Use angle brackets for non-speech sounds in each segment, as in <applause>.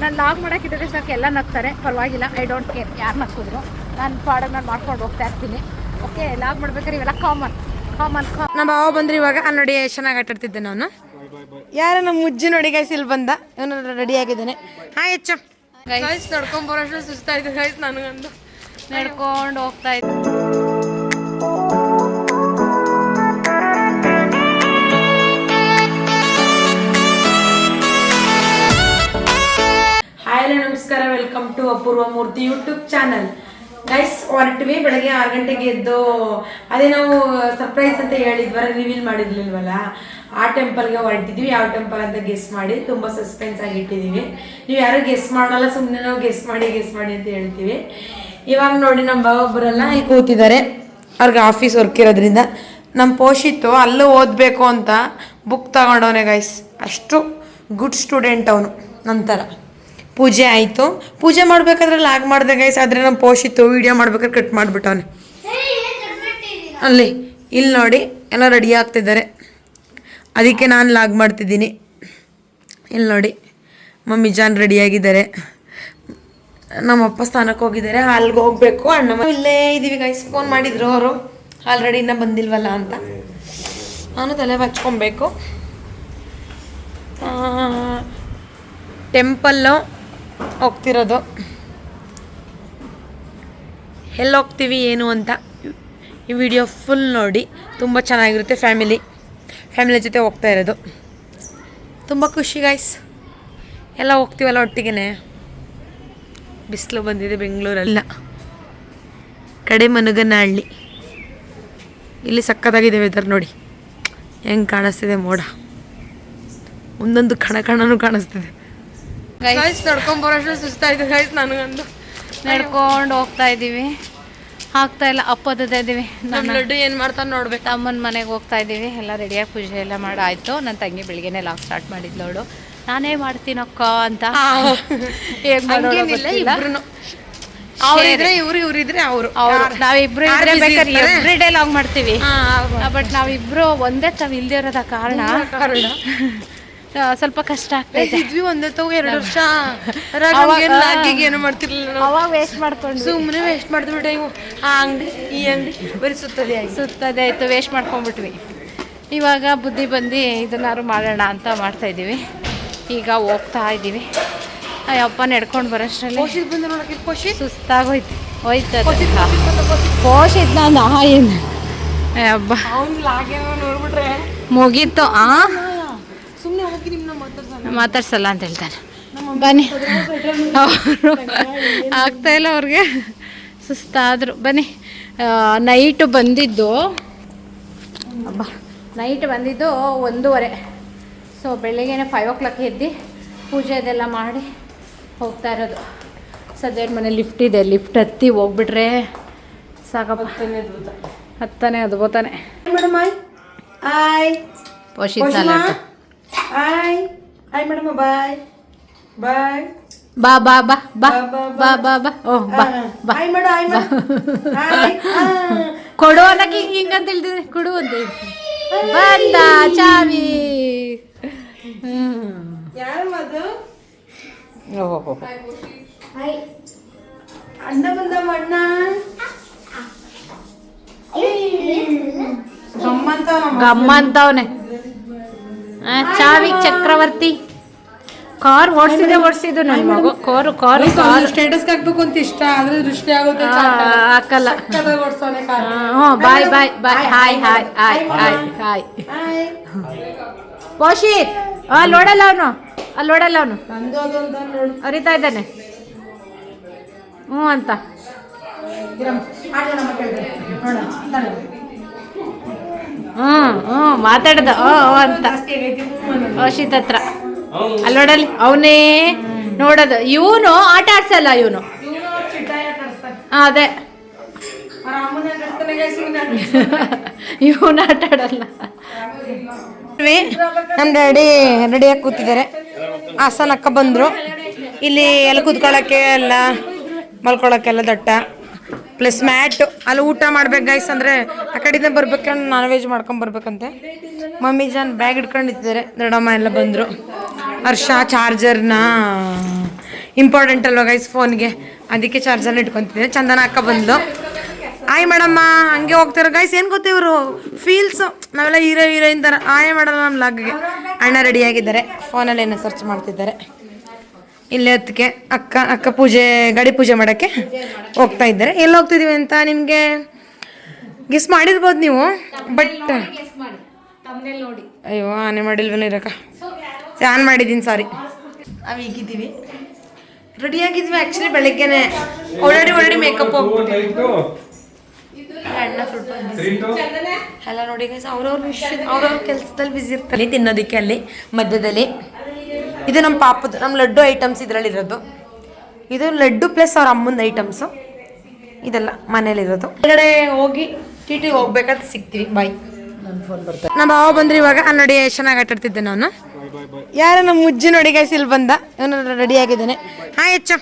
ನಾನು ಲಾಗ್ ಮಾಡೋಕ್ಕಿದ್ರೆ ಸಾಕು ಎಲ್ಲ ನಗ್ತಾರೆ. ಪರವಾಗಿಲ್ಲ ಐ ಡೋಂಟ್ ಕೇರ್ ಯಾರು ನಕ್ಕಿದ್ರು ನಾನು ಪಾಡಗ್ ನಾನು ಮಾಡ್ಕೊಂಡು ಹೋಗ್ತಾ ಇರ್ತೀನಿ. ಓಕೆ ಲಾಗ್ ಮಾಡ್ಬೇಕಾದ್ರೆ ಇವೆಲ್ಲ ಕಾಮನ್ ಕಾಮನ್ ಕಾಮನ್ ನಮ್ಮ ಬಾವ ಬಂದ್ರೆ ಇವಾಗ ನೋಡಿ ಚೆನ್ನಾಗಿ ಆಟಾಡ್ತಿದ್ದೆ ನಾನು ಯಾರ ನಮ್ಮ ಮುಜ್ಜಿ ನೋಡಿ ಗೈಸ್ ಇಲ್ಲಿ ಬಂದ. ಇವನು ರೆಡಿ ಆಗಿದ್ದಾನೆ. ಹಾಯ್ ಹೆಚ್ಚು ಗೈಸ್ ನಡ್ಕೊಂಡ್ ಬರೋಷ್ಟು ಸುಸ್ತಾಯ್ತು ಗೈಸ್ ನನಗಂದು ನಡ್ಕೊಂಡು ಹೋಗ್ತಾ ಇದ್ದೆ. ಹಾಯ್ ಹಲೋ ನಮಸ್ಕಾರ welcome to Apoorva Murthy YouTube channel guys ಹೊರಟ್ವಿ, ಬೆಳಗ್ಗೆ ಆರು ಗಂಟೆಗೆ ಎದ್ದು, ಅದೇ ನಾವು ಸರ್ಪ್ರೈಸ್ ಅಂತ ಹೇಳಿದ್ವರ ರಿವೀಲ್ ಮಾಡಿದ್ಲಿಲ್ವಲ್ಲ? ಆ ಟೆಂಪಲ್ಗೆ ಹೊರಟಿದ್ವಿ, ಯಾವ ಟೆಂಪಲ್ ಅಂತ ಗೆಸ್ ಮಾಡಿ, ತುಂಬ ಸಸ್ಪೆನ್ಸ್ ಆಗಿ ಇಟ್ಟಿದ್ದೀವಿ ನೀವು ಯಾರು ಗೆಸ್ ಮಾಡಲ್ಲ ಸುಮ್ಮನೆ ನಾವು ಗೆಸ್ ಮಾಡಿ ಗೆಸ್ ಮಾಡಿ ಅಂತ ಹೇಳ್ತೀವಿ. ಇವಾಗ ನೋಡಿ ನಮ್ಮ ಬಾವೊಬ್ಬರೆಲ್ಲ ಇಲ್ಲಿ ಕೂತಿದ್ದಾರೆ. ಅವ್ರಿಗೆ ಆಫೀಸ್ ವರ್ಕ್ ಇರೋದ್ರಿಂದ. ನಮ್ಮ ಪೋಷಿತ್ತು ಅಲ್ಲೂ ಓದಬೇಕು ಅಂತ ಬುಕ್ ತಗೊಂಡವನೇ ಗೈಸ್ ಅಷ್ಟು ಗುಡ್ ಸ್ಟೂಡೆಂಟ್ ಅವನು, ನಂತರ. ಪೂಜೆ ಆಯಿತು. ಪೂಜೆ ಮಾಡ್ಬೇಕಾದ್ರೆ ಲಾಗ್ ಮಾಡಿದೆ ಗೈಸ್ ಆದರೆ ನಮ್ಮ ಪೋಷಿತ್ತು ವಿಡಿಯೋ ಮಾಡ್ಬೇಕಾದ್ರೆ ಕಟ್ ಮಾಡಿಬಿಟ್ಟವನೆ. ಅಲ್ಲಿ, ಇಲ್ಲಿ ನೋಡಿ, ಎಲ್ಲ ರೆಡಿ ಆಗ್ತಿದ್ದಾರೆ. ಅದಕ್ಕೆ ನಾನು ಲಾಗ್ ಮಾಡ್ತಿದ್ದೀನಿ. ಇಲ್ಲಿ ನೋಡಿ, ಮಮ್ಮಿ ಜಾನ್ ರೆಡಿಯಾಗಿದ್ದಾರೆ ನಮ್ಮಪ್ಪ ಸ್ಥಾನಕ್ಕೆ ಹೋಗಿದ್ದಾರೆ, ಹಾಲ್ಗೆ ಹೋಗಬೇಕು. ಅಣ್ಣ ಇಲ್ಲೇ ಇದ್ದೀವಿ ಗೈಸ್ ಫೋನ್ ಮಾಡಿದ್ರು ಅವರು. ಆಲ್ರೆಡಿ ಇನ್ನೂ ಬಂದಿಲ್ವಲ್ಲ ಅಂತ. ನಾನು ತಲೆ ಹಚ್ಕೊಬೇಕು. ಟೆಂಪಲ್ಲು ಹೋಗ್ತಿರೋದು. ಎಲ್ಲಿ ಹೋಗ್ತೀವಿ ಏನು ಅಂತ. ಈ ವಿಡಿಯೋ ಫುಲ್ ನೋಡಿ ತುಂಬ ಚೆನ್ನಾಗಿರುತ್ತೆ ಫ್ಯಾಮಿಲಿ ಫ್ಯಾಮಿಲಿ ಜೊತೆ ಹೋಗ್ತಾ ಇರೋದು. ತುಂಬ ಖುಷಿ ಗಾಯ್ಸ್ ಎಲ್ಲ ಹೋಗ್ತೀವಲ್ಲ ಒಟ್ಟಿಗೆ ಬಿಸಿಲು ಬಂದಿದೆ ಬೆಂಗಳೂರಲ್ಲ. ಕಡೆ ಮನುಗನಹಳ್ಳಿ. ಇಲ್ಲಿ ಸಕ್ಕತ್ತಾಗಿದೆ ವೆದರ್ ನೋಡಿ. ಹೆಂಗೆ ಕಾಣಿಸ್ತಿದೆ ಮೋಡ. ಒಂದೊಂದು ಕಣ ಕಣನೂ ಕಾಣಿಸ್ತಿದೆ. ಗೈಸ್ ನಡ್ಕೊಂಡ್ ಬರೋಷ್ಟು ಸುಸ್ತಾಯ್ತು ಗೈಸ್ ನನಗಂದು ನಡ್ಕೊಂಡು ಹೋಗ್ತಾ ಇದ್ದೀವಿ ಹಾಕ್ತಾ ಇಲ್ಲ ಅಪ್ಪದ ಇದ್ದೀವಿ ನಮ್ಮ ಲಡ್ಡು ಏನು ಮಾಡ್ತಾನೆ ನೋಡ್ಬೇಕು. ಅಮ್ಮನ ಮನೆಗೆ ಹೋಗ್ತಾ ಇದ್ದೀವಿ ಎಲ್ಲ ರೆಡಿಯಾಗಿ ಪೂಜೆ ಎಲ್ಲ ಮಾಡಿ ಆಯಿತು. ನನ್ನ ತಂಗಿ ಬೆಳಿಗ್ಗೆನೆ ಲಾಗ್ ಸ್ಟಾರ್ಟ್ ಮಾಡಿದ್ಲು ಅವಳು ನಾನೇ ಮಾಡ್ತೀನಕ್ಕ ಅಂತ. ಹೇಗ್ ಅವ್ರಿದ್ರೆ ಇವ್ರು ಇವ್ರಿದ್ರೆ ಅವರು. ಅವ್ರು. ನಾವಿಬ್ರು ಇದ್ರೆ ಬೇಕಾದ್ರೆ ಎವ್ರಿ ಡೇ ಲಾಗ್ ಮಾಡ್ತೀವಿ. ಬಟ್ ನಾವಿಬ್ರು ಒಂದೇ ತಾವ್ ಇಲ್ದೇ ಇರೋದ ಕಾರಣ. ಆ, ಸ್ವಲ್ಪ ಕಷ್ಟ ಆಗ್ತೈತೆ ಇದ್ವಿ ಒಂದೇ ತಗೋ ಎರಡು ವರ್ಷ. <laughs> ಏನು ಮಾಡ್ತಿರ್ಲಿಲ್ಲ ಅವಾಗ ವೇಸ್ಟ್ ಮಾಡ್ಕೊಂಡು ಸುಮ್ಮನೆ ವೇಸ್ಟ್ ಮಾಡಿದ್ಬಿಟ್ಟೆ ಇವು ಆ ಅಂಗಡಿ ಈ ಅಂಗಡಿ ಬರೀ ಸುತ್ತದೆ ಸುತ್ತದೆ ಆಯ್ತು ವೇಸ್ಟ್ ಮಾಡ್ಕೊಂಡ್ಬಿಟ್ವಿ. ಇವಾಗ ಬುದ್ಧಿ ಬಂದು ಇದನ್ನಾರು ಮಾಡೋಣ ಅಂತ ಮಾಡ್ತಾ ಇದ್ದೀವಿ. ಈಗ ಹೋಗ್ತಾ ಇದ್ದೀವಿ. ಅಯ್ಯಪ್ಪ ನಡ್ಕೊಂಡು ಬರೋಷ್ಟರಲ್ಲಿ ಪೋಷಿತ್ ಬಂದು ನೋಡಕ್ಕೆ ಪೋಷಿ ಸುಸ್ತಾಗೋಯ್ತು. ಹೋಯ್ತು ಪೋಷಿತ್ ನಾನು ಏನು ಹಬ್ಬ ಅವ್ನು ಲಾಗೇನೋ ನೋಡ್ಬಿಟ್ರೆ. ಮುಗೀತು ಆ? ಮಾತಾಡ್ಸಲ್ಲ? ಅಂತ ಹೇಳ್ತಾನೆ ಬನ್ನಿ. ಅವರು ಆಗ್ತಾ ಇಲ್ಲ ಅವ್ರಿಗೆ. ಸುಸ್ತಾದ್ರು. ಬನ್ನಿ. ನೈಟ್ ಬಂದಿದ್ದು. ಅಬ್ಬ. ನೈಟ್ ಬಂದಿದ್ದು ಒಂದೂವರೆ. ಸೊ ಬೆಳಿಗ್ಗೆ ಫೈವ್ ಓ ಕ್ಲಾಕ್ ಎದ್ದು ಪೂಜೆ ಅದೆಲ್ಲ ಮಾಡಿ ಹೋಗ್ತಾ ಇರೋದು. ಸದ್ಯ ಮನೆ ಲಿಫ್ಟ್ ಇದೆ. ಲಿಫ್ಟ್ ಹತ್ತಿ ಹೋಗ್ಬಿಟ್ರೆ ಸಾಕಪ್ಪ. ಹತ್ತಾನೆ ಅದ್ಬೋತಾನೆ ಮೇಡಮ್ ಆಯ್ ಆಯ್ ಪೋಷಿತ್ ಆಯ್ ಆಯ್ ಮೇಡಮ್ ಬಾಯ್ ಬಾಯ್ ಬಾ ಬಾ ಬಾ ಬಾ ಬಾ ಬಾ ಬಾ ಓ ಬಾ ಬಾ ಹಾಯ್ ಮೇಡಮ್ ಆಯ್ ಮೇಡಮ್ ಆಯ್ ಕೊಡು ಅನ್ನಕ್ಕೆ ಹಿಂಗೆ ಅಂತ ಹೇಳಿದ್ರೆ ಕೊಡು ಅಂತ. ಬಂದ ಚಾವಿ. ಯಾರು ಮದು ಓಹೋ ಹಾಯ್ ಅಣ್ಣ ಬಂದ ಅಣ್ಣ ಗಮ್ಮಂತ ಗಮ್ಮ ಅಂತವನೆ ಚಾವಿ ಚಕ್ರವರ್ತಿ. ಕಾರ್ ಓಡಿಸಿದೆ ಓಡಿಸಿದ್ದು ನನ್ನ ಮಗು. ಕಾರು ಕಾರು ಕಾರ್ ಸ್ಟೇಟಸ್ ಹಾಕ್ಬೇಕು ಅಂತ ಇಷ್ಟ ಆದ್ರೆ ದೃಷ್ಟಿ ಆಗುತ್ತೆ ಹಾಕಲ್ಲ. ಹ್ಞೂ bye bye bye hi hi hi hi hi Poshi Poshith ಅಲ್ಲಿ ನೋಡಲ್ಲ ಅವನು. ಅಲ್ಲಿ ನೋಡಲ್ಲ ಅವನು. ಅರಿತಾ ಇದ್ದಾನೆ. ಹ್ಞೂ ಅಂತ. ಹ್ಞೂ ಮಾತಾಡ್ದ. ಓ ಓ ಅಂತ. ಪೋಷಿತ್ ಹತ್ರ. ಅಲ್ಲಿ ನೋಡಲ್ಲಿ ಅವನೇ ನೋಡೋದು. ಇವನು ಆಟ ಆಡ್ಸಲ್ಲ ಇವನು. ಅದೇ. ಇವನು ಆಟ ಆಡಲ್ಲ. ನಮ್ಮ ಡ್ಯಾಡಿ ರೆಡಿಯಾಗಿ ಕೂತಿದ್ದಾರೆ. ಹಾಸನ ಅಕ್ಕ ಬಂದರು. ಇಲ್ಲಿ ಎಲ್ಲ ಕೂತ್ಕೊಳ್ಳೋಕ್ಕೆ ಎಲ್ಲ ಮಲ್ಕೊಳ್ಳೋಕ್ಕೆಲ್ಲ ದಟ್ಟ. ಪ್ಲಸ್ ಮ್ಯಾಟ್ ಅಲ್ಲಿ ಊಟ ಮಾಡ್ಬೇಕು ಗೈಸ್ ಅಂದರೆ ಆ ಕಡೆಯಿಂದ ಬರ್ಬೇಕಂದ್ರೆ ನಾನ್ ವೆಜ್ ಮಾಡ್ಕೊಂಡು ಬರ್ಬೇಕಂತೆ. ಮಮ್ಮಿ ಜಾನ್ ಬ್ಯಾಗ್ ಇಟ್ಕೊಂಡಿದ್ದಾರೆ ದೊಡ್ಡಮ್ಮ ಎಲ್ಲ ಬಂದರು. ಹರ್ಷ ಚಾರ್ಜರ್ನ ಇಂಪಾರ್ಟೆಂಟ್ ಅಲ್ವಾ ಗೈಸ್ ಫೋನ್ಗೆ ಅದಕ್ಕೆ ಚಾರ್ಜರ್ನ ಇಟ್ಕೊತಿದ್ದೆ. ಚಂದನ ಅಕ್ಕ ಬಂದು ಆಯ್ ಮೇಡಮ್ಮ ಹಂಗೆ ಹೋಗ್ತಾರೆ ಗೈಸ್ ಏನು ಗೊತ್ತೇ ಇವರು? ಫೀಲ್ಸ್ ನಾವೆಲ್ಲ ಹೀರೋ ಹೀರೋಯಿನ್ ಥರ. ಆಯ್ ಮೇಡಮ್ ನಮ್ಮ ಲಾಗ್ಗೆ. ಅಣ್ಣ ರೆಡಿಯಾಗಿದ್ದಾರೆ ಫೋನಲ್ಲಿ ಏನೋ ಸರ್ಚ್ ಮಾಡ್ತಿದ್ದಾರೆ. ಇಲ್ಲೇ ಹೊತ್ತಿಗೆ ಅಕ್ಕ ಅಕ್ಕ ಪೂಜೆ ಗಡಿ ಪೂಜೆ ಮಾಡೋಕ್ಕೆ ಹೋಗ್ತಾ ಇದ್ದಾರೆ. ಎಲ್ಲಿ ಹೋಗ್ತಿದ್ದೀವಿ ಅಂತ ನಿಮಗೆ ಗೆಸ್ ಮಾಡಿರ್ಬೋದು ನೀವು ಬಟ್ ನೋಡಿ ಅಯ್ಯೋ ಆನೆ ಮಾಡಿಲ್ವಲ್ಲ ಇರಕ್ಕ. ಆನ್ ಮಾಡಿದ್ದೀನಿ ಸಾರಿ ನಾವು ಈಗಿದ್ದೀವಿ. ರೆಡಿಯಾಗಿದ್ವಿ ಆ್ಯಕ್ಚುಲಿ ಬೆಳಗ್ಗೆನೆ. ಓಡಾಡಿ ಓಡಾಡಿ ಮೇಕಪ್ ಹೋಗ್ಬಿಟ್ಟು ಎಲ್ಲ ನೋಡಿ ಗೈಸ್ ಅವ್ರವ್ರ ವಿಷಯ ಅವ್ರವ್ರ ಕೆಲಸದಲ್ಲಿ ಬಿಸಿ ಇರ್ತಾರೆ. ತಿನ್ನೋದಕ್ಕೆ ಅಲ್ಲಿ ಮಧ್ಯದಲ್ಲಿ. ಇದು ನಮ್ಮ ಪಾಪದ, ನಮ್ಮ ಲಡ್ಡು ಐಟಮ್ಸ್ ಇದರಲ್ಲಿರೋದು. ಇದು ಲಡ್ಡು ಪ್ಲಸ್ ಅವ್ರ ಅಮ್ಮನ ಐಟಮ್ಸು ಇದೆಲ್ಲ ಮನೇಲಿರೋದು ಹೊರಗಡೆ ಹೋಗಿ ಟಿ ಟಿ ಹೋಗ್ಬೇಕಾದ್ರೆ ಸಿಗ್ತೀವಿ. ಬಾಯ್ ನಮ್ಮ ಭಾವ ಬಂದ್ರೆ ಇವಾಗ ನೋಡಿ ಚೆನ್ನಾಗಿ ಆಟ ಆಡ್ತಿದ್ದೆ ನಾನು. ಯಾರ ನಮ್ಮ ಮುಜ್ಜಿ ನೋಡಿ ಗೈಸ್ ಇಲ್ಲಿ ಬಂದ? ಇವನು ರೆಡಿ ಆಗಿದ್ದಾನೆ. ಹಾಯ್ ಹೆಚ್ಚು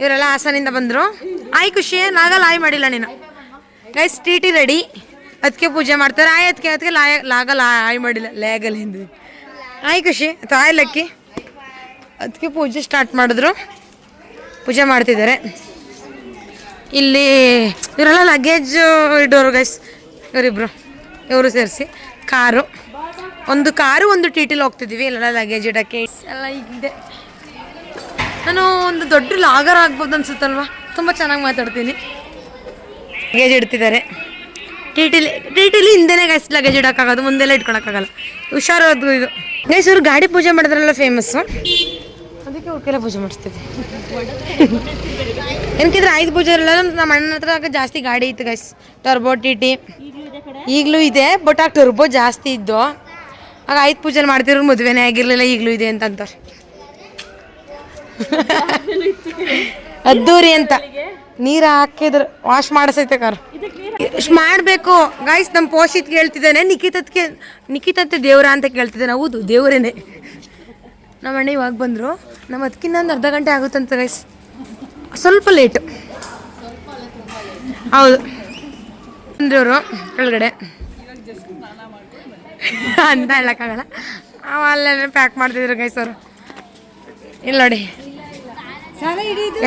ಇವರೆಲ್ಲ ಹಾಸನಿಂದ ಬಂದರು. ಆಯ್ ಖುಷಿ. ನಾಗಲ್ಲ ಆಯ್ ಮಾಡಿಲ್ಲ ನೀನು. ಗೈಸ್ ಟಿ ಟಿ ರೆಡಿ ಅದಕ್ಕೆ ಪೂಜೆ ಮಾಡ್ತಾರೆ. ಆಯ್ ಅದಕ್ಕೆ ಅದಕ್ಕೆ ಲಾಯ ಲಾಗಲ್ಲ. ಆಯ್ ಮಾಡಿಲ್ಲ. ಲೇಗಲ್ಲ ಹಿಂದೆ. ಆಯ್ ಖುಷಿ. ತಾಯಿ ಲಕ್ಕಿ. ಅದಕ್ಕೆ ಪೂಜೆ ಸ್ಟಾರ್ಟ್ ಮಾಡಿದ್ರು. ಪೂಜೆ ಮಾಡ್ತಿದ್ದಾರೆ. ಇಲ್ಲಿ ಇವರೆಲ್ಲ ಲಗೇಜ್ ಇಡೋರು ಗೈಸ್ ಇವರಿಬ್ರು. ಇವರು ಸೇರಿಸಿ. ಕಾರು. ಒಂದು ಕಾರು ಒಂದು ಟಿ ಟಿಲಿ ಹೋಗ್ತಿದ್ದೀವಿ. ಇಲ್ಲೆಲ್ಲ ಲಗೇಜ್ ಇಡೋಕ್ಕೆ. ಎಲ್ಲ ಇದೆ ನಾನು ಒಂದು ದೊಡ್ಡ ಲಾಗರ್ ಆಗ್ಬೋದು ಅನ್ಸುತ್ತಲ್ವಾ? ತುಂಬ ಚೆನ್ನಾಗಿ ಮಾತಾಡ್ತೀನಿ. ಲಗೇಜ್ ಇಡ್ತಿದ್ದಾರೆ. ಟಿ ಟಿಲಿ ಟಿ ಟಿಲಿ ಹಿಂದೆನೇ ಗೈಸ್ ಲಗೇಜ್ ಇಡೋಕ್ಕಾಗೋದು ಮುಂದೆಲ್ಲ ಇಟ್ಕೊಳಕ್ಕಾಗಲ್ಲ. ಹುಷಾರು ಇದು. ಗೈಸ್ ಇವ್ರು ಗಾಡಿ ಪೂಜೆ ಮಾಡಿದ್ರಲ್ಲ ಫೇಮಸ್ಸು ಅದಕ್ಕೆ ಅವ್ರಿಗೆಲ್ಲ ಪೂಜೆ ಮಾಡಿಸ್ತೀವಿ <laughs> ಏನಕ್ಕಿದ್ರೆ ಐದು ಪೂಜೆ ಇರಲ್ಲ ನಮ್ಮ ಅಣ್ಣನ ಹತ್ರ ಆಗ ಜಾಸ್ತಿ ಗಾಡಿ ಇತ್ತು ಗೈಸ್ ಟರ್ಬೋ ಟಿ ಟಿ ಈಗಲೂ ಇದೆ ಬಟ್ ಆ ಟರ್ಬೋ ಜಾಸ್ತಿ ಇದ್ದು. ಆಗ ಐದು ಪೂಜೆ ಮಾಡ್ತಿರೋ ಮದುವೆನೇ ಆಗಿರಲಿಲ್ಲ ಈಗಲೂ ಇದೆ ಅಂತ ಅಂತಾರೆ <laughs> ಅದ್ದೂರಿ ಅಂತ. ನೀರು ಹಾಕಿದ್ರೆ ವಾಶ್ ಮಾಡಿಸೈತೆ ಕಾರ್. ಇಷ್ಟು ಮಾಡಬೇಕು? ಗಾಯ್ಸ್ ನಮ್ಮ ಪೋಷಿತ್ ಕೇಳ್ತಿದ್ದಾನೆ. ನಿಖಿತತ್ಗೆ ನಿಖಿತತ್ತೆ ದೇವ್ರ ಅಂತ ಕೇಳ್ತಿದ್ದಾನೆ. ಹೌದು, ದೇವರೇನೆ. ನಮ್ಮ ಅಣ್ಣ ಇವಾಗ ಬಂದರು. ನಮ್ಮ ಅದಕ್ಕಿಂತ ಅರ್ಧ ಗಂಟೆ ಆಗುತ್ತಂತ ಗೈಸ್ ಸ್ವಲ್ಪ ಲೇಟ್ ಹೌದು. ಬಂದ್ರವರು ಕೆಳಗಡೆ. <laughs> ಅಂತ ಹೇಳೋಕ್ಕಾಗಲ್ಲ. ಅಲ್ಲೆಲ್ಲ ಪ್ಯಾಕ್ ಮಾಡ್ತಿದ್ರು ಗೈಸ್ ಅವರು. ಇಲ್ಲ ನೋಡಿ.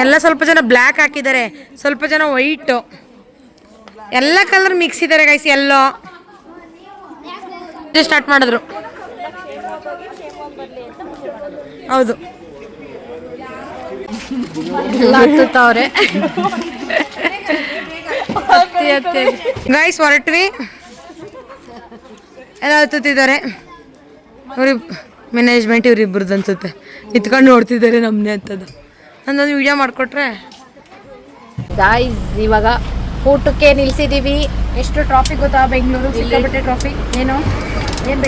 ಎಲ್ಲ ಸ್ವಲ್ಪ ಜನ ಬ್ಲ್ಯಾಕ್ ಹಾಕಿದ್ದಾರೆ. ಸ್ವಲ್ಪ ಜನ ವೈಟು. ಎಲ್ಲ ಕಲರ್ ಮಿಕ್ಸ್ ಇದ್ದಾರೆ ಗೈಸ್ ಎಲ್ಲೋ ಸ್ಟಾರ್ಟ್ ಮಾಡಿದ್ರು. ಹೌದು. ಅವ್ರೆ. ಗೈಸ್ ಹೊರಟ್ವಿ. ಎಲ್ಲ ಹತ್ತುತ್ತಿದ್ದಾರೆ. ಇವ್ರಿ ಮ್ಯಾನೇಜ್ಮೆಂಟ್ ಇವ್ರಿಬ್ರದ್ದು ಅನ್ಸುತ್ತೆ. ಇತ್ಕೊಂಡು ನೋಡ್ತಿದ್ದಾರೆ ನಮ್ಮನೆ ಅಂತದ್ದು ನಂದೊಂದು ವಿಡಿಯೋ ಮಾಡಿಕೊಟ್ರೆ? ಗಾಯ್ಸ್ ಇವಾಗ ಊಟಕ್ಕೆ ನಿಲ್ಸಿದೀವಿ. ಎಷ್ಟು ಟ್ರಾಫಿಕ್ ಗೊತ್ತಾ ಬೆಂಗಳೂರು? ಸಿಕ್ಕಾಪಟ್ಟೆ ಟ್ರಾಫಿಕ್ ಏನು? ಏನ್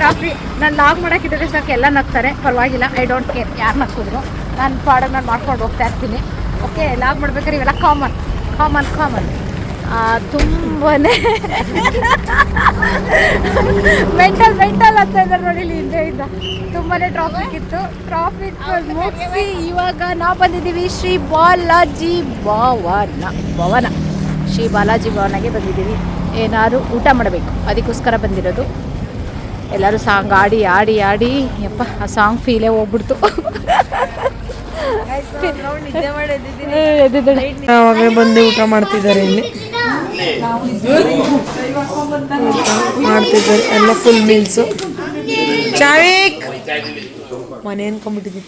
ಟ್ರಾಫಿ ನಾನು ಲಾಗ್ ಮಾಡಕ್ಕಿದ್ರೆ ಸಾಕು ಎಲ್ಲ ನಗ್ತಾರೆ. ಪರವಾಗಿಲ್ಲ ಐ ಡೋಂಟ್ ಕೇರ್ ಯಾರು ನಗ್ತಿದ್ರು ನಾನು ನಾನು ಮಾಡ್ಕೊಂಡು ಹೋಗ್ತಾ ಇರ್ತೀನಿ. ಓಕೆ ಲಾಗ್ ಮಾಡ್ಬೇಕಾದ್ರೆ ಇವೆಲ್ಲ ಕಾಮನ್ ಕಾಮನ್ ಕಾಮನ್ ತುಂಬಾನೇ ಮೆಂಟಲ್ ಮೆಂಟಲ್ ಅಂತ ಇದ್ದಾರೆ ನೋಡಿ ಇಲ್ಲಿ ಹಿಂದೆಯಿಂದ ತುಂಬಾನೇ ಟ್ರಾಫಿಕ್ ಇತ್ತು. ಟ್ರಾಫಿಕ್ ಮುಗಿಸಿ ಇವಾಗ ನಾವು ಬಂದಿದ್ದೀವಿ ಶ್ರೀ ಬಾಲಾಜಿ ಭವನ. ಭವನ. ಶ್ರೀ ಬಾಲಾಜಿ ಭವನಗೆ ಬಂದಿದ್ದೀವಿ. ಏನಾದ್ರು ಊಟ ಮಾಡಬೇಕು. ಅದಕ್ಕೋಸ್ಕರ ಬಂದಿರೋದು. ಎಲ್ಲರೂ ಸಾಂಗ್ ಆಡಿ ಆಡಿ ಆಡಿ. ಯಪ್ಪ ಆ ಸಾಂಗ್ ಫೀಲೇ ಹೋಗ್ಬಿಡ್ತು. ಬಂದು ಊಟ ಮಾಡ್ತಿದ್ದಾರೆ ಇಲ್ಲಿ. ಮಾಡ್ತಿದ್ದಾರೆ, ಎಲ್ಲ ಫುಲ್ ಮೀಲ್ಸು ಚಾವಿಕ್! ಮನೆ ಅನ್ಕೊಂಡ್ಬಿಟ್ಟಿದ್ದೀನಿ.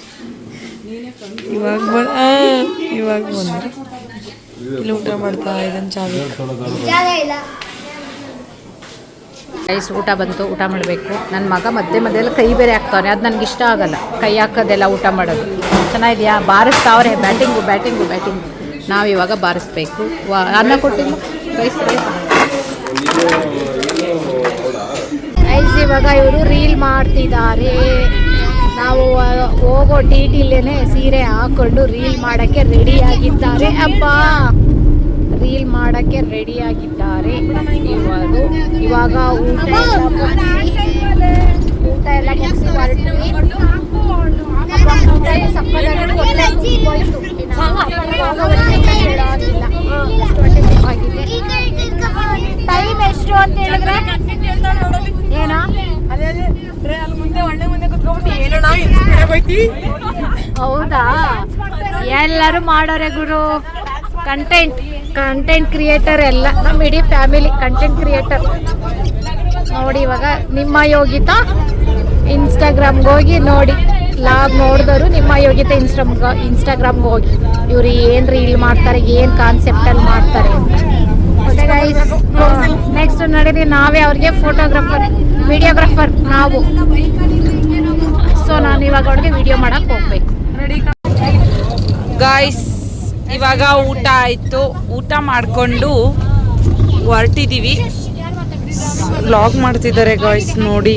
ಇವಾಗ ಬಂದ ಇವಾಗ ಬಂದ್ರು ಇಲ್ಲಿ ಊಟ ಮಾಡ್ತಾ ಇದ್ದಾನೆ ಚಾವಿಕ್. ರೈಸ್ ಊಟ ಬಂತು, ಊಟ ಮಾಡಬೇಕು. ನನ್ನ ಮಗ ಮಧ್ಯೆ ಮಧ್ಯೆಲ್ಲ ಕೈ ಬೇರೆ ಹಾಕ್ತಾವನೆ, ಅದು ನನಗೆ ಇಷ್ಟ ಆಗಲ್ಲ. ಕೈ ಹಾಕೋದೆಲ್ಲ ಊಟ ಮಾಡೋದು. ಚೆನ್ನಾಗಿದೆಯಾ? ಬಾರಿಸ್ತಾವ್ರೆ. ಬ್ಯಾಟಿಂಗು ಬ್ಯಾಟಿಂಗು ಬ್ಯಾಟಿಂಗು ನಾವು ಇವಾಗ ಬಾರಿಸ್ಬೇಕು ಅನ್ನ ರೈಸ್ ರೈಸ್. ಇವಾಗ ಇವರು ರೀಲ್ ಮಾಡ್ತಿದ್ದಾರೆ. ನಾವು ಹೋಗೋ ಟಿ ಟಿಲೇನೆ ಸೀರೆ ಹಾಕೊಂಡು ರೀಲ್ ಮಾಡೋಕ್ಕೆ ರೆಡಿಯಾಗಿದ್ದಾರೆ ಅಪ್ಪ ರೀಲ್ ಮಾಡೋಕ್ಕೆ ರೆಡಿಯಾಗಿದ್ದಾರೆ ಇವಾಗ ಇವಾಗ ಊಟ ಊಟ ಎಲ್ಲ ಮುಗಿಸಿ ಟೈಮ್ ಎಷ್ಟು ಅಂತ ಹೇಳಿದ್ರೆ? ಏನೋ? ಹೌದಾ? ಎಲ್ಲರೂ ಮಾಡೋರೆ ಗುರು. ಕಂಟೆಂಟ್ ಕಂಟೆಂಟ್ ಕ್ರಿಯೇಟರ್ ಎಲ್ಲ. ನಮ್ಮ ಇಡೀ ಫ್ಯಾಮಿಲಿ ಕಂಟೆಂಟ್ ಕ್ರಿಯೇಟರ್ ನೋಡಿ ಇವಾಗ ನಿಮ್ಮ ಯೋಗಿತಾ ಇನ್ಸ್ಟಾಗ್ರಾಮ್ಗೆ ಹೋಗಿ ನೋಡಿ. ಲಾಗ್ ನೋಡಿದವರು ನಿಮ್ಮ ಯೋಗ್ಯತೆ ಇನ್ಸ್ಟಮ್ ಇನ್ಸ್ಟಾಗ್ರಾಮ್ಗೆ ಹೋಗಿ. ಇವರು ಏನ್ ರೀಲ್ ಮಾಡ್ತಾರೆ ಏನು ಕಾನ್ಸೆಪ್ಟಲ್ಲಿ ಮಾಡ್ತಾರೆ ನೆಕ್ಸ್ಟ್ ನಡೀರಿ. ನಾವೇ ಅವ್ರಿಗೆ ಫೋಟೋಗ್ರಾಫರ್ ವಿಡಿಯೋಗ್ರಾಫರ್ ನಾವು. ಸೊ ನಾನು ಇವಾಗ ಅವ್ರಿಗೆ ವಿಡಿಯೋ ಮಾಡಕ್ ಹೋಗ್ಬೇಕು. ಗಾಯ್ಸ್ ಇವಾಗ ಊಟ ಆಯ್ತು. ಊಟ ಮಾಡ್ಕೊಂಡು ಹೊರಟಿದೀವಿ. ವ್ಲಾಗ್ ಮಾಡ್ತಿದ್ದಾರೆ ಗಾಯ್ಸ್ ನೋಡಿ.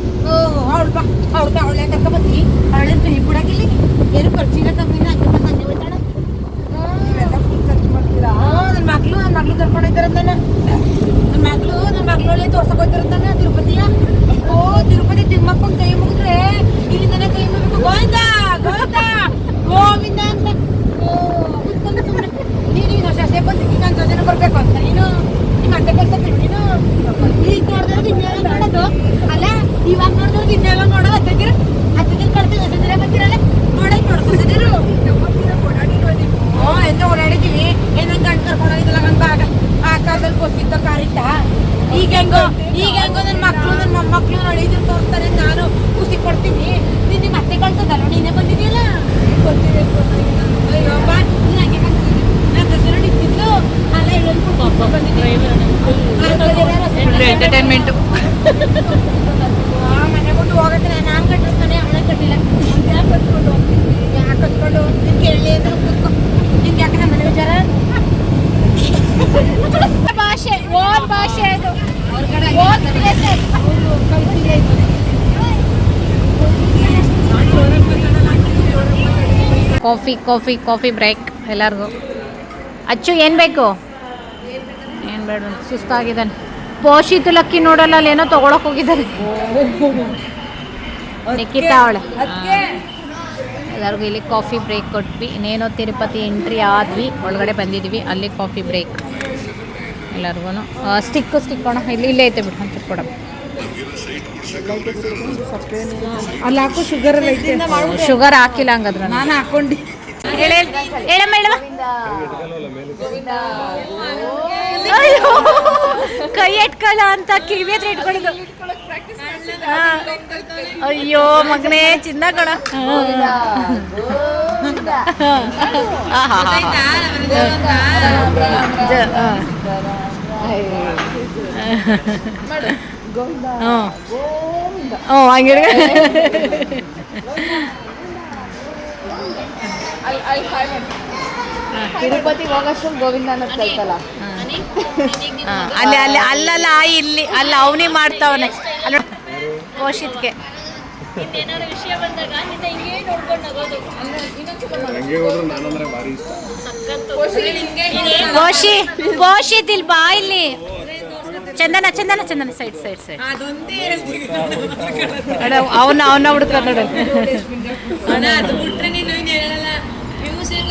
ಮಗ್ಳು ನನ್ನ ಮಗ್ಳು ಕರ್ಕೊಂಡು ಹೋಗ್ತಾರಂತಾನೆ ನನ್ನ ಮಗ್ಳು ನನ್ನ ಮಗ್ಳು ತೋರ್ಸಕ್ ಹೋಗ್ತಾರಂತಾನೆ ತಿರುಪತಿಯ. ಓ ತಿರುಪತಿ ತಿಮ್ಮಪ್ಪನ ಕೈ ಮುಗಿದ್ರೆ ನನಗೆ ಕೈ ಮುಗಿದು ಗೋವಿಂದ ಗೋವಿಂದ ಗೋವಿಂದ ಅಂತ. ಓ ಕುತ್ಕೊಂಡು ಸುಮ್ಮನೆ ನೀನು ಈಗ ಸೊಸೆ ಬಂದಿದ್ದೀನಿ ನಾನು ಸೊಸೆನ ಬರ್ಬೇಕು ಅಂತ. ನೀನು ನಿಮ್ಮ ಅತ್ತೆ ಕೆಲಸ ನೀನು. ಈಗ ನೋಡಿದ್ರೆ ಇನ್ನೆಲ್ಲ ನೋಡೋದು ಅಲ್ಲ ಇವಾಗ ನೋಡಿದ್ರೆ ಇನ್ನೆಲ್ಲ ನೋಡೋದು ಅತ್ತೆದಿರು ಅತ್ತೆದಿರು ಕಳ್ಸಿ ಸೊಸೆದಿರ ಬರ್ತಿರಲ್ಲ ನೋಡಕ್ ನೋಡು ಸೊಸೆದಿರು ಓ ಎಲ್ಲ ಓಡಾಡಿದೀವಿ ಏನಂತ ಗಂಟು ಕರ್ಕೊಂಡು ಹೋಗಿದ್ದಲ್ಲ ನನ್ನ ಬಾಗ ಆ ಕಾಲದಲ್ಲಿ ಕೊಸಿದ್ದ ಕಾರಿತ್ತ ಈಗ ಹೆಂಗೋ ಈಗ ಹೆಂಗೋ ನನ್ನ ಮಕ್ಕಳು ನನ್ನ ಮೊಮ್ಮಕ್ಕಳು ನೋಡಿ ಇದ್ರ ತೋರಿಸ್ತಾರೆ ನಾನು ಖುಷಿ ಕೊಡ್ತೀನಿ ನೀನು ನಿಮ್ಮ ಅತ್ತೆ ಕಳ್ಸೋದಲ್ಲ ನೀನೇ ಬಂದಿದೆಯಲ್ಲ ಅಯ್ಯೋ ಬಾ ನೀನು ಹಂಗೆ ಕಾಣ್ತಿದ್ದಿ. ನನ್ನ ಹೆಸರು ನಿಂತಿದ್ಲು ಅಲ್ಲ ಹೇಳೋದು ಬಂದಿದ್ದೀನಿ ಎಂಟರ್ಟೈನ್ಮೆಂಟ್ ಆ ಮನೆ ಬಿಟ್ಟು ಹೋಗತ್ತೆ ನಾನು ಕಟ್ಟಿರ್ತಾನೆ ಅವನೇ ಕಟ್ಟಿಲ್ಲ ಯಾಕೆ ಕಟ್ಕೊಂಡು ಹೋಗ್ತೀನಿ ಯಾಕೆ ಕಟ್ಕೊಂಡು ನೀನು ಕೇಳಲಿ ಅಂದ್ರೆ ಕೂತ್ಕೊ ನಿಂಗೆ ಯಾಕೆ ನಮ್ಮ ಮನೆ ವಿಚಾರ? ಭಾಷೆ ಓನ್ ಭಾಷೆ ಅದು. Own coffee coffee coffee break ಎಲ್ಲರಿಗೂ. ಅಚ್ಚು ಏನು ಬೇಕು? ಏನು ಬೇಡ ಸುಸ್ತಾಗಿದ್ದಾನೆ. ಪೋಷಿತ ಲಕ್ಕಿ ನೋಡಲ್ಲ ಅಲ್ಲಿ ಏನೋ ತಗೊಳಕ್ ಹೋಗಿದ್ದಾರೆ. ನಿಖಿತಾ ಅವಳೆ. ಎಲ್ಲರಿಗೂ ಇಲ್ಲಿ ಕಾಫಿ ಬ್ರೇಕ್ ಕೊಟ್ವಿ. ಇನ್ನೇನೋ ತಿರುಪತಿ ಎಂಟ್ರಿ ಆದ್ವಿ. ಒಳಗಡೆ ಬಂದಿದ್ವಿ. ಅಲ್ಲಿ ಕಾಫಿ ಬ್ರೇಕ್. ಎಲ್ಲರಿಗೂ ಸ್ಟಿಕ್ಕು ಸ್ಟಿಕ್ ಅಣ್ಣ ಇಲ್ಲಿ ಇಲ್ಲೇ ಐತೆ ಬಿಡು ಅಂತ ಕೊಡ. ಅಲ್ಲಿ ಹಾಕು ಶುಗರ್ ಎಲ್ಲ ಐತೆ. ಶುಗರ್ ಹಾಕಿಲ್ಲ ಹಂಗಾದ್ರೆ. ನಾನು. ಹಾಕೊಂಡಿ. ಹಾಕೊಂಡು ಹೇಳ. ಹೇಳಮ್ಮ ಹೇಳಮ್ಮ. ಕೈ ಎಟ್ಕೊಳ್ಳ ಅಂತ ಕಿವಿ ಹತ್ರ ಇಟ್ಕೊಳ್ಳೋದು. ಅಯ್ಯೋ ಮಗನೇ ಚಿನ್ನ ಕಣ. ಹ್ಞೂ ಹಂಗೆ ತಿರುಪತಿ ಹೋಗೋಷ್ಟು ಗೋವಿಂದ ಅನ್ನೋದು ಕಲ್ತಲ್ಲ. ಅಲ್ಲಿ ಅಲ್ಲಿ ಅಲ್ಲಲ್ಲ ಇಲ್ಲಿ ಅಲ್ಲ ಅವನೇ ಮಾಡ್ತಾವನೆ. ಅಲ್ಲ ಕೋಶಿತ್ಗೆ ಪೋಷಿತ್ ಇಲ್ಲಿ ಬಾ ಇಲ್ಲಿ. Chandana Chandana Chandana side side side. ಅವನ ಅವನ ಹುಡುಕ ನೋಡ.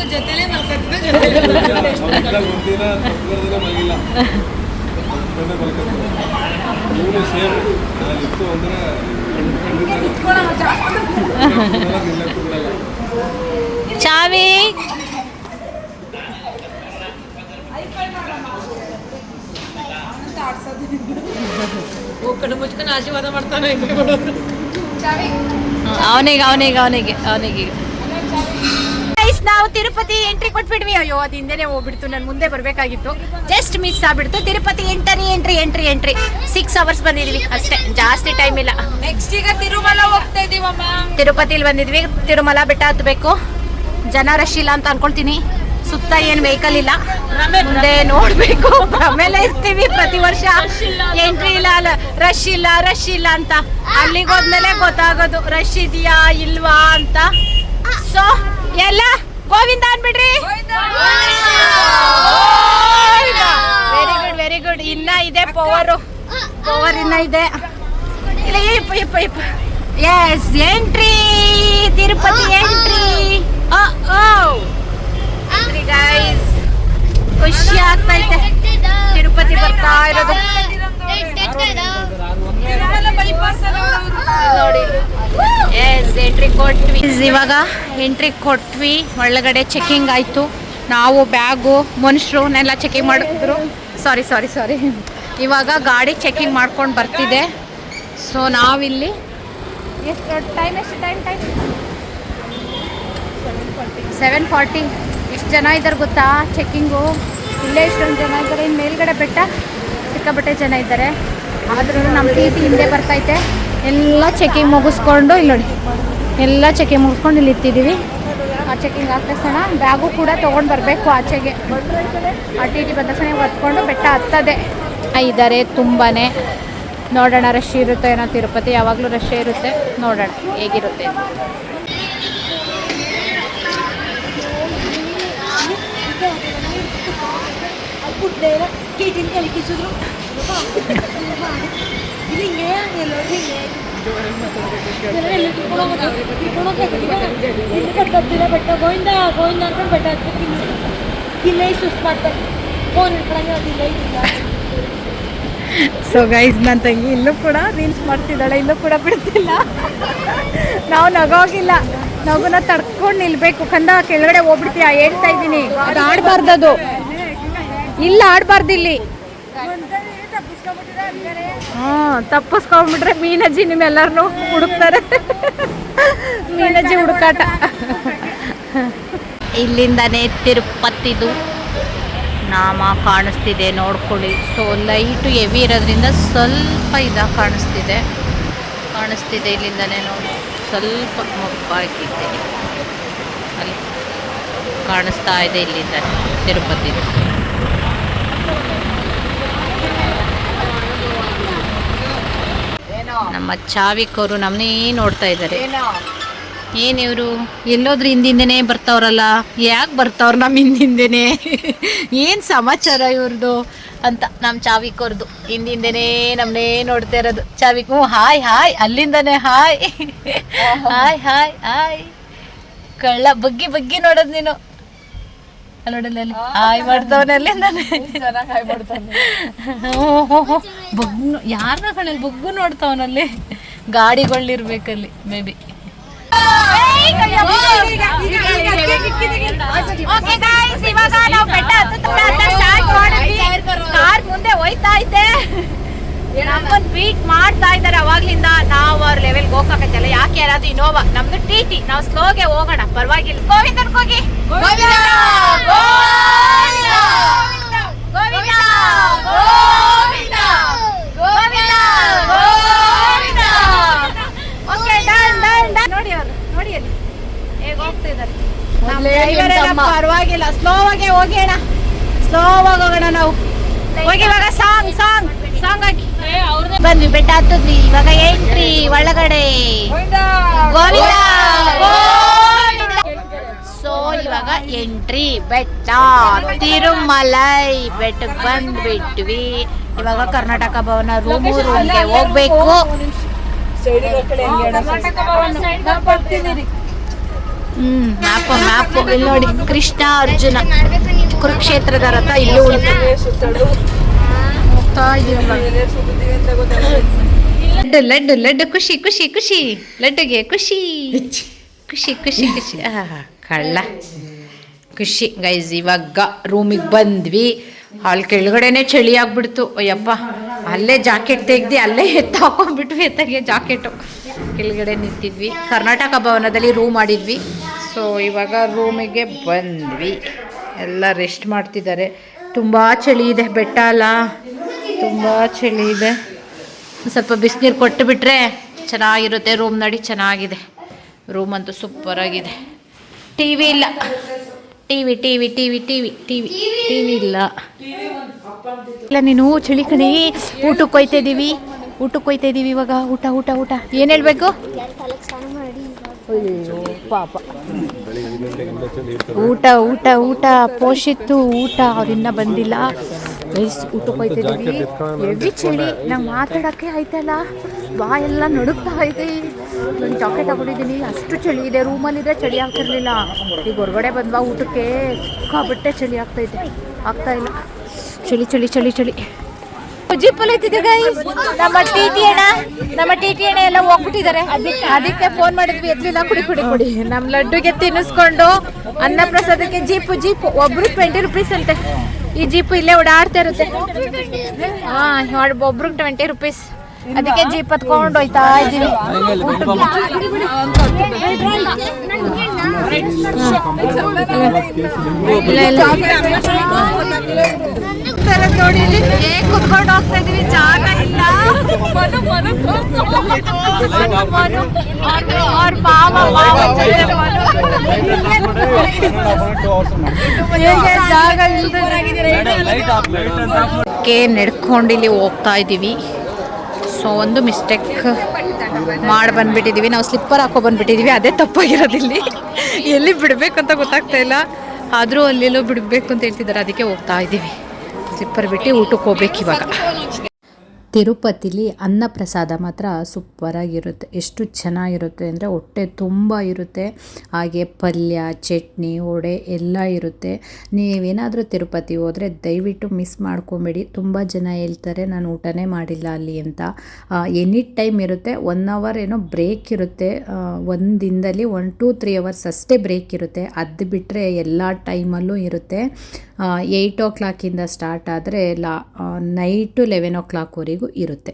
ನೀವು ಸೇರ್ಕೊ ಜೊತೆಲೇ ಮಲ್ಕೊತೀನಿ ಇದ್ದಾಗ ಒಂದಿನ ತಪ್ಪದಿನ ಮಲಗಿಲ್ಲ ಒಂದಿನ ಮಲ್ಕೊತೀನಿ ಇವನು ಸೇಮ್ ಇತ್ತು ಅಂದ್ರೆ ಚಾವಿ ಕಣ್ಣು ಮುಚ್ಕೊಂಡು ಆಶೀರ್ವಾದ ಮಾಡ್ತಾನೆ ಅವನಿಗೆ ಅವನಿಗೆ ಅವನಿಗೆ ಅವನಿಗೆ ನಾವು ತಿರುಪತಿ ಎಂಟ್ರಿ ಕೊಟ್ಬಿಟ್ವಿ ಅಯ್ಯೋ ಅದು ಹಿಂದೆನೆ ಹೋಗ್ಬಿಡ್ತು. ನಾನು ಮುಂದೆ ಬರಬೇಕಾಗಿತ್ತು. ಜಸ್ಟ್ ಮಿಸ್ ಆಗ್ಬಿಡ್ತು. Tirupati entry entry entry entry six hours ಬಂದಿದ್ವಿ ಅಷ್ಟೇ. ಜಾಸ್ತಿ ಟೈಮ್ ಇಲ್ಲ. ನೆಕ್ಸ್ಟ್ ಈಗ ತಿರುಮಲ ಹೋಗ್ತಾ ಇದೀವಮ್ಮ. ತಿರುಪತಿಲಿ ಬಂದಿದ್ವಿ. ತಿರುಮಲ ಬೆಟ್ಟ ಹತ್ಬೇಕು. ಜನ ರಶ್ ಇಲ್ಲ ಅಂತ ಅನ್ಕೊಳ್ತೀನಿ. ಸುತ್ತ ಏನು ವೆಹಿಕಲ್ ಇಲ್ಲ. ಮುಂದೆ ನೋಡ್ಬೇಕು. ಆಮೇಲೆ ಇರ್ತೀವಿ ಪ್ರತಿ ವರ್ಷ. ಎಂಟ್ರಿ ಇಲ್ಲ ಅಲ್ಲ. ರಶ್ ಇಲ್ಲ ರಶ್ ಇಲ್ಲ ಅಂತ. ಅಲ್ಲಿಗೆ ಹೋದ್ಮೇಲೆ ಗೊತ್ತಾಗೋದು. ರಶ್ ಇದೆಯಾ ಇಲ್ವಾ ಅಂತ. ಸೊ ಎಲ್ಲ ಗೋವಿಂದ ಅನ್ಬಿಡ್ರಿ ವೆರಿ ಗುಡ್ ವೆರಿ ಗುಡ್ ಇನ್ನ ಇದೆ ಪವರ್ ಪವರ್ ಇನ್ನ ಇದೆ. ಇಲ್ಲ ಇಪ್ಪ ಇಪ್ಪ ಇಪ್ಪ. Yes entry Tirupati entry guys ಖುಷಿ ಆಗ್ತೈತೆ ತಿರುಪತಿ ಬರ್ತಾ ಇರೋದು. ನೋಡಿ. ಎಸ್ ಎಂಟ್ರಿ ಕೊಟ್ವಿ ಇವಾಗ ಎಂಟ್ರಿ ಕೊಟ್ವಿ ಒಳಗಡೆ ಚೆಕಿಂಗ್ ಆಯಿತು. ನಾವು ಬ್ಯಾಗು ಮನುಷ್ಯರನ್ನೆಲ್ಲ ಚೆಕಿಂಗ್ ಮಾಡಿದ್ರು. ಸಾರಿ ಸಾರಿ ಸಾರಿ ಇವಾಗ ಗಾಡಿ ಚೆಕಿಂಗ್ ಮಾಡ್ಕೊಂಡು ಬರ್ತಿದೆ. ಸೊ ನಾವಿಲ್ಲಿ ಎಷ್ಟು ಟೈಮ್ ಎಷ್ಟು ಟೈಮ್ ಟೈಮ್ ಸೆವೆನ್ ಫಾರ್ಟಿ ಎಷ್ಟು ಜನ ಇದ್ದಾರೆ ಗೊತ್ತಾ? ಚೆಕಿಂಗು ಇಲ್ಲೇ ಇಷ್ಟೊಂದು ಜನ ಇದ್ದಾರೆ ಇನ್ನು ಮೇಲ್ಗಡೆ ಬೆಟ್ಟ ಸಿಕ್ಕಾಪಟ್ಟೆ ಜನ ಇದ್ದಾರೆ ಆದ್ರೂ ನಮ್ಮ ಟಿ ಟಿ ಹಿಂದೆ ಬರ್ತೈತೆ ಎಲ್ಲ ಚೆಕಿಂಗ್ ಮುಗಿಸ್ಕೊಂಡು, ಇಲ್ಲಿ ನೋಡಿ. ಎಲ್ಲ ಚೆಕಿಂಗ್ ಮುಗಿಸ್ಕೊಂಡು ಇಲ್ಲಿ ಇತ್ತಿದ್ದೀವಿ ಆ ಚೆಕಿಂಗ್ ಆದ ತಕ್ಷಣ ಬ್ಯಾಗು ಕೂಡ ತೊಗೊಂಡು ಬರಬೇಕು ಆಚೆಗೆ. ಆ ಟಿ ಬಂದ ತಕ್ಷಣ ಹೊತ್ಕೊಂಡು ಬೆಟ್ಟ ಹತ್ತದೆ. ಇದ್ದಾರೆ ತುಂಬಾ ನೋಡೋಣ ರಶ್ ಇರುತ್ತೆ ಏನೋ ತಿರುಪತಿ, ಯಾವಾಗಲೂ ರಶ್ ಇರುತ್ತೆ. ನೋಡೋಣ ಹೇಗಿರುತ್ತೆ ಬೆಟ್ಟ ಗೋವಿಂದ ಗೋವಿಂದ ಅಂತ ಬೆಟ್ಟ ಹತ್ಬೇಕು ಇಲ್ಲೇ ಸುಸ್ತು ಮಾಡ್ತಾರೆ ಸೊ ಗೈಸ್ ನನ್ನ ತಂಗಿ ಇಲ್ಲೂ ಕೂಡ ರೀಲ್ಸ್ ಮಾಡ್ತಿದ್ದಾಳೆ, ಇಲ್ಲೂ ಕೂಡ ಬಿಡ್ತಿಲ್ಲ. ನಾವು ನಗೋಗಿಲ್ಲ. ನಗುನ ತಡ್ಕೊಂಡು ನಿಲ್ಬೇಕು. ಕಂದ ಕೆಳಗಡೆ ಹೋಗ್ಬಿಡ್ತೀಯ? ಹೇಳ್ತಾ ಇದ್ದೀನಿ. ಅದು ಆಡಬಾರ್ದದು. ಇಲ್ಲ ಆಡಬಾರ್ದು ಇಲ್ಲಿ ಹಾಂ ತಪ್ಪಿಸ್ಕೊಂಡ್ಬಿಟ್ರೆ ಮೀನಜ್ಜಿ ನಿಮ್ಮೆಲ್ಲರನ್ನೂ ಹುಡುಕ್ತಾರೆ. ಮೀನಜ್ಜಿ ಹುಡುಕಾಟ. ಇಲ್ಲಿಂದನೇ ತಿರುಪತಿದು ನಾಮ ಕಾಣಿಸ್ತಿದೆ ನೋಡ್ಕೊಳ್ಳಿ. ಸೊ ಲೈಟು ಹೆವಿ ಇರೋದ್ರಿಂದ ಸ್ವಲ್ಪ ಇದಾಗಿ ಕಾಣಿಸ್ತಿದೆ. ಕಾಣಿಸ್ತಿದೆ ಇಲ್ಲಿಂದನೇ ನೋಡಿ. ಸ್ವಲ್ಪ ಮುಪ್ಪಾಗಿದೆ ಅಲ್ಲಿ ಕಾಣಿಸ್ತಾ ಇದೆ ಇಲ್ಲಿಂದ ತಿರುಪತಿದು. ನಮ್ಮ ಚಾವಿಕವರು ನಮ್ಮನ್ನೇ ನೋಡ್ತಾ ಇದ್ದಾರೆ. ಏನ್ ಇವರು? ಎಲ್ಲೋದ್ರ ಹಿಂದಿಂದನೇ ಬರ್ತಾವ್ರಲ್ಲ? ಯಾಕೆ ಬರ್ತಾವ್ರ ನಮ್ಮ ಹಿಂದಿಂದನೇ? ಏನು ಸಮಾಚಾರ ಇವ್ರದ್ದು ಅಂತ ನಮ್ಮ ಚಾವಿಕೋರ್ದು. ಹಿಂದಿಂದನೇ ನಮ್ಮನ್ನೇ ನೋಡ್ತಾ ಇರೋದು. ಚಾವಿಕ್ ಹ್ಞೂ ಹಾಯ್ ಹಾಯ್ ಅಲ್ಲಿಂದನೇ ಹಾಯ್. Hi hi hi. ಕಳ್ಳ ಬಗ್ಗಿ ಬಗ್ಗಿ ನೋಡೋದು ನೀನು. ನೋಡಲ್ಲ ಹಾಯ್ ಮಾಡ್ತಾವನೆ ಅಲ್ಲಿಂದಾನೆ ಬಗ್ಗು ಯಾರನ್ನ ಕಣಲ್ಲಿ ಬಗ್ಗು ನೋಡ್ತಾವನಲ್ಲಿ? ಗಾಡಿಗಳಿರ್ಬೇಕಲ್ಲಿ ಮೇ ಬಿ. ಇವಾಗ ನಾವು ಬೆಟ್ಟ ಕಾರ್ ಮುಂದೆ ಹೋಯ್ತಾ ಐತೆ ನಮ್ಮನ್ ಬೀಟ್ ಮಾಡ್ತಾ ಇದ್ದಾರೆ ಅವಾಗ್ಲಿಂದ. ನಾವು ಅವ್ರ ಲೆವೆಲ್ ಹೋಗಕ್ಕಲ್ಲ ಯಾಕೆ ಯಾರಾದ್ರು ಇನೋವಾ ನಮ್ದು ಟಿ ಟಿ ನಾವು ಸ್ಲೋಗೆ ಹೋಗೋಣ. ಪರವಾಗಿಲ್ಲ. ಗೋವಿಂದನ್ ಹೋಗಿ ನೋಡಿ ಅವರು. ನೋಡಿ ಅಲ್ಲಿ. ಹೇಗೆ ಹೋಗ್ತಿದ್ದಾರೆ ನಮ್ಮ ಪರವಾಗಿಲ್ಲ. ಸ್ಲೋ ಆಗಿ ಹೋಗಿ ಅಣ್ಣ. ಸ್ಲೋ ಆಗಿ ಹೋಗೋಣ ನಾವು. ಹೋಗಿ ಇವಾಗ ಸಾಂಗ್ ಸಾಂಗ್ ಸಾಂಗ್ ಹಾಕಿ. ಬಂದ್ವಿ ಬೆಟ್ಟ ಹತ್ತದ್ವಿ. ಇವಾಗ ಎಂಟ್ರಿ ಒಳಗಡೆ. ಗೋವಿಂದ! ಸೊ ಇವಾಗ ಎಂಟ್ರಿ ಬೆಟ್ಟ ತಿರುಮಲೈ ಬೆಟ್ಟಕ್ಕೆ ಬಂದ್ಬಿಟ್ವಿ. ಇವಾಗ ಕರ್ನಾಟಕ ಭವನ ರೂಮ್ ರೂಮ್ಗೆ ಹೋಗ್ಬೇಕು. ಹ್ಮ್ ಮ್ಯಾಪ್ ಮ್ಯಾಪ್ ಇಲ್ಲಿ ನೋಡಿ ಕೃಷ್ಣ ಅರ್ಜುನ. ಕುರುಕ್ಷೇತ್ರದ ರಥ ಇಲ್ಲೂ ಉಂಟು. ಹೋಗ್ತಾ ಲೆಡ್ ಲೆಡ್ ಖುಷಿ ಖುಷಿ ಖುಷಿ. ಲೆಡ್ಗೆ ಖುಷಿ. ಖುಷಿ. ಖುಷಿ ಖುಷಿ ಕಳ್ಳ. ಖುಷಿ. ಗೈಸ್ ಇವಾಗ ರೂಮಿಗೆ ಬಂದ್ವಿ. ಅಲ್ಲಿ ಕೆಳಗಡೆನೆ ಚಳಿ ಆಗ್ಬಿಡ್ತು. ಅಯ್ಯಪ್ಪ ಅಲ್ಲೇ ಜಾಕೆಟ್ ತೆಗ್ದು ಅಲ್ಲೇ ಎತ್ತಾಕೊಂಡ್ಬಿಟ್ವಿ ಎತ್ತಗೆ ಜಾಕೆಟು. ಕೆಳಗಡೆ ನಿಂತಿದ್ವಿ. ಕರ್ನಾಟಕ ಭವನದಲ್ಲಿ ರೂಮ್ ಮಾಡಿದ್ವಿ. ಸೊ ಇವಾಗ ರೂಮಿಗೆ ಬಂದ್ವಿ. ಎಲ್ಲ ರೆಸ್ಟ್ ಮಾಡ್ತಿದ್ದಾರೆ. ತುಂಬ ಚಳಿ ಇದೆ ಬೆಟ್ಟ ಅಲ್ಲ. ತುಂಬ ಚಳಿ ಇದೆ. ಸ್ವಲ್ಪ ಬಿಸಿನೀರು ಕೊಟ್ಟು ಬಿಟ್ರೆ ಚೆನ್ನಾಗಿರುತ್ತೆ. ರೂಮ್ ನಡಿ ಚೆನ್ನಾಗಿದೆ. ರೂಮ್ ಅಂತೂ ಸೂಪರ್ ಆಗಿದೆ. ಟಿ ವಿ ಇಲ್ಲ. T V T V T V T V T V T V ಇಲ್ಲ. ಇಲ್ಲ ನೀನು ಚಳಿ ಕಣಿ. ಊಟಕ್ಕೆ ಹೋಯ್ತಾ ಇದ್ದೀವಿ ಊಟಕ್ಕೆ ಹೋಯ್ತಾ ಇದ್ದೀವಿ ಇವಾಗ. ಊಟ ಊಟ ಊಟ. ಏನು ಹೇಳಬೇಕು? ಪಾಪ. ಊಟ ಊಟ ಊಟ. ಪೋಷಿತ್ತು ಊಟ. ಅವ್ರಿನ್ನ ಬಂದಿಲ್ಲ. ಗೈಸ್ ಊಟಕ್ಕೆ ಹೋಯ್ತಿದ್ದೀವಿ ಎವಿ ಚಳಿ? ನಂಗೆ ಮಾತಾಡೋಕ್ಕೆ ಆಯ್ತಲ್ಲ? ಎಲ್ಲ ನಡುಗ್ತಾ ಐತೆ ಒಂದು ಚಾಕ್ಲೇಟ್ ತಗೊಂಡಿದ್ದೀನಿ. ಅಷ್ಟು ಚಳಿ ಇದೆ. ರೂಮಲ್ಲಿದ್ರೆ ಚಳಿ ಆಗ್ತಿರ್ಲಿಲ್ಲ. ಈಗ ಹೊರಗಡೆ ಬಂದ್ವ ಊಟಕ್ಕೆ? ಸಿಕ್ಕಾಬಿಟ್ಟೆ ಚಳಿ ಆಗ್ತೈತೆ ಆಗ್ತಾ ಇಲ್ಲ. ಚಳಿ ಚಳಿ ಚಳಿ ಚಳಿ. ಜಿಪ್ಪಲ್ಲಿ ಐತಿದೆ ಗೈಸ್ ನಮ್ಮ ಟಿ ಟಿ ಅಣ್ಣ ನಮ್ಮ ಟಿ ಟಿ ಅಣ್ಣ ಎಲ್ಲ ಹೋಗ್ಬಿಟ್ಟಿದ್ದಾರೆ. ಅದಕ್ಕೆ ಫೋನ್ ಮಾಡಿದ್ವಿ. ಎದ್ಲಿಲ್ಲ ಕುಡಿ ಕುಡಿ ಕುಡಿ. ನಮ್ಮ ಲಡ್ಡುಗೆ ತಿನ್ನಿಸ್ಕೊಂಡು ಅನ್ನ ಪ್ರಸಾದಕ್ಕೆ ಜೀಪು ಜೀಪು. ಒಬ್ರು ಟ್ವೆಂಟಿ ರುಪೀಸ್ ಅಂತೆ. ಈ ಜೀಪ್ ಇಲ್ಲೇ ಓಡಾಡ್ತಾ ಇರುತ್ತೆ ಹಾ ಒಬ್ರಿಗೆ ಟ್ವೆಂಟಿ ರುಪೀಸ್ ಅದಕ್ಕೆ ಜೀಪ್ ಹತ್ಕೊಂಡು ಹೋಯ್ತಾ ಇದ್ದೀವಿ ಇಲ್ಲ ಇಲ್ಲ ತರ ನೋಡಿ ಇಲ್ಲಿ ಹೇಗ್ ಕುತ್ಕೊಂಡು ಹೋಗ್ತಾ ಇದೀವಿ ಜಾಗ ಇಲ್ಲ ಮನು ಮನು ಮನು ಮನು ಅವ್ರ- ಅವ್ರ ಮಾವ ಮಾವ ಜೊತೆ ಮನು. ಹೇಗೆ ಜಾಗ ಕೆ ನಡ್ಕೊಂಡು ಇಲ್ಲಿ ಹೋಗ್ತಾ ಇದ್ದೀವಿ ಸೊ ಒಂದು ಮಿಸ್ಟೇಕ್ ಮಾಡಿ ಬಂದ್ಬಿಟ್ಟಿದ್ದೀವಿ ನಾವು ಸ್ಲಿಪ್ಪರ್ ಹಾಕೋ ಬಂದ್ಬಿಟ್ಟಿದ್ದೀವಿ ಅದೇ ತಪ್ಪಾಗಿರೋದಿಲ್ಲಿ ಎಲ್ಲಿ ಬಿಡಬೇಕು ಅಂತ ಗೊತ್ತಾಗ್ತಾ ಇಲ್ಲ. ಆದರೂ ಅಲ್ಲೆಲ್ಲೋ ಬಿಡಬೇಕು ಅಂತ ಹೇಳ್ತಿದ್ದಾರೆ. ಅದಕ್ಕೆ ಹೋಗ್ತಾ ಇದ್ದೀವಿ. ಸ್ಲಿಪ್ಪರ್ ಬಿಟ್ಟು ಊಟಕ್ಕೆ ಹೋಗ್ಬೇಕು ಇವಾಗ. ತಿರುಪತಿಲಿ ಅನ್ನ ಪ್ರಸಾದ ಮಾತ್ರ ಸೂಪರಾಗಿರುತ್ತೆ. ಎಷ್ಟು ಚೆನ್ನಾಗಿರುತ್ತೆ ಅಂದರೆ ಹೊಟ್ಟೆ ತುಂಬ ಇರುತ್ತೆ. ಹಾಗೆ ಪಲ್ಯ, ಚಟ್ನಿ, ವಡೆ ಎಲ್ಲ ಇರುತ್ತೆ. ನೀವೇನಾದರೂ ತಿರುಪತಿ ಹೋದರೆ ದಯವಿಟ್ಟು ಮಿಸ್ ಮಾಡ್ಕೊಬೇಡಿ. ತುಂಬ ಜನ ಹೇಳ್ತಾರೆ, ನಾನು ಊಟನೇ ಮಾಡಿಲ್ಲ ಅಲ್ಲಿ ಅಂತ. ಎನಿ ಟೈಮ್ ಇರುತ್ತೆ. ಒನ್ ಅವರ್ ಏನೋ ಬ್ರೇಕ್ ಇರುತ್ತೆ. ಒಂದು ದಿನದಲ್ಲಿ ಒನ್, ಟು, ತ್ರೀ ಅವರ್ಸ್ ಅಷ್ಟೇ ಬ್ರೇಕ್ ಇರುತ್ತೆ. ಅದು ಬಿಟ್ಟರೆ ಎಲ್ಲ ಟೈಮಲ್ಲೂ ಇರುತ್ತೆ. ಏಯ್ಟ್ ಓ ಕ್ಲಾಕಿಂದ ಸ್ಟಾರ್ಟ್ ಆದರೆ ಲಾ ನೈಟು ಲೆವೆನ್ ಓ ಕ್ಲಾಕ್ವರೆಗೂ ಇರುತ್ತೆ.